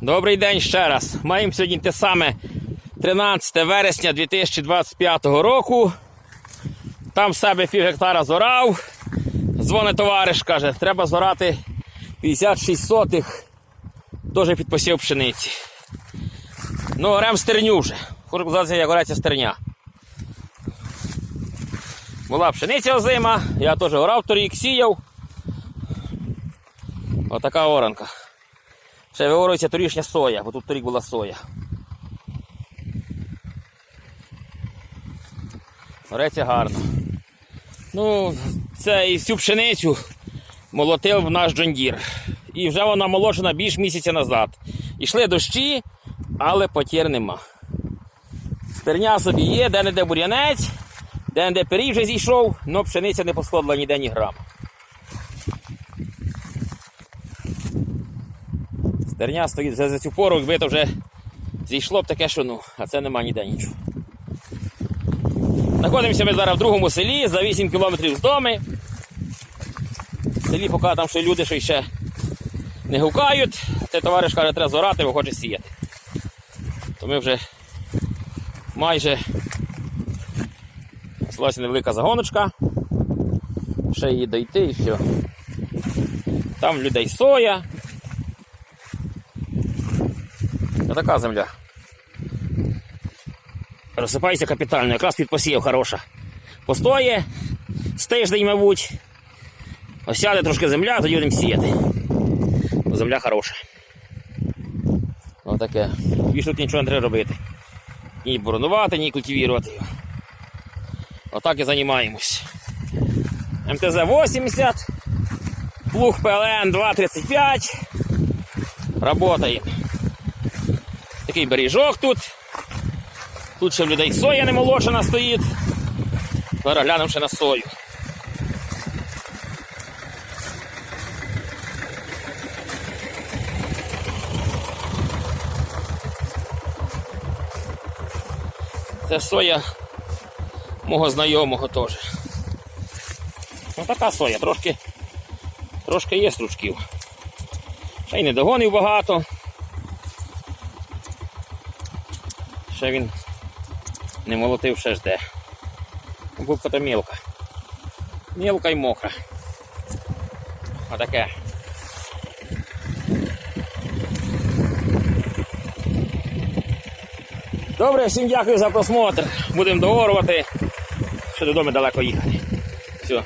Добрий день ще раз. Маємо сьогодні те саме 13 вересня 2025 року. Там в себе пів гектара зорав. Дзвонить товариш, каже, треба зорати 56 сотих. Теж під посів пшениці. Ну, орем стерню вже. Хочу показати, як орається стерня. Була пшениця озима, я теж орав торік, сіяв. Отака оранка. Ще виорується торішня соя, бо тут торік була соя. Ореться гарно. Ну, це і всю пшеницю молотив наш Джондір. І вже вона молочена більш місяця назад. Ішли дощі, але потір нема. Стерня собі є, де-не-де бур'янець, де-не-де пиріг вже зійшов, але пшениця не посходила ніде ні грама. Стерня стоїть вже за цю пору, якби то вже зійшло б таке, що ну, а це нема ніде нічого. Знаходимося ми зараз в другому селі за 8 кілометрів з дому. В селі поки там ще люди що ще не гукають, цей товариш каже, треба зорати, бо хоче сіяти. То ми вже майже залишилася невелика загоночка. Ще її дойти і все. Там людей соя. Така земля. Розсипається капітально, якраз під посів хороша. Постоє з тиждень, мабуть. Осяде трошки земля, тоді будемо сіяти. Земля хороша. Отаке. Більше тут нічого не треба робити. Ні боронувати, ні культивувати його. Отак і займаємось. МТЗ 80, плуг ПЛН 235. Работає. Такий бережок тут. Тут ще в людей соя не молочена стоїть. Зараз ще на сою. Це соя мого знайомого теж. Ну така соя, трошки, трошки є стручків. Ще й недогонів багато. Ще він не молотив ще жде. То мілка. Мілка й мокра. Отаке. Добре, всім дякую за просмотр. Будемо доорувати. Ще додому далеко їхати. Все.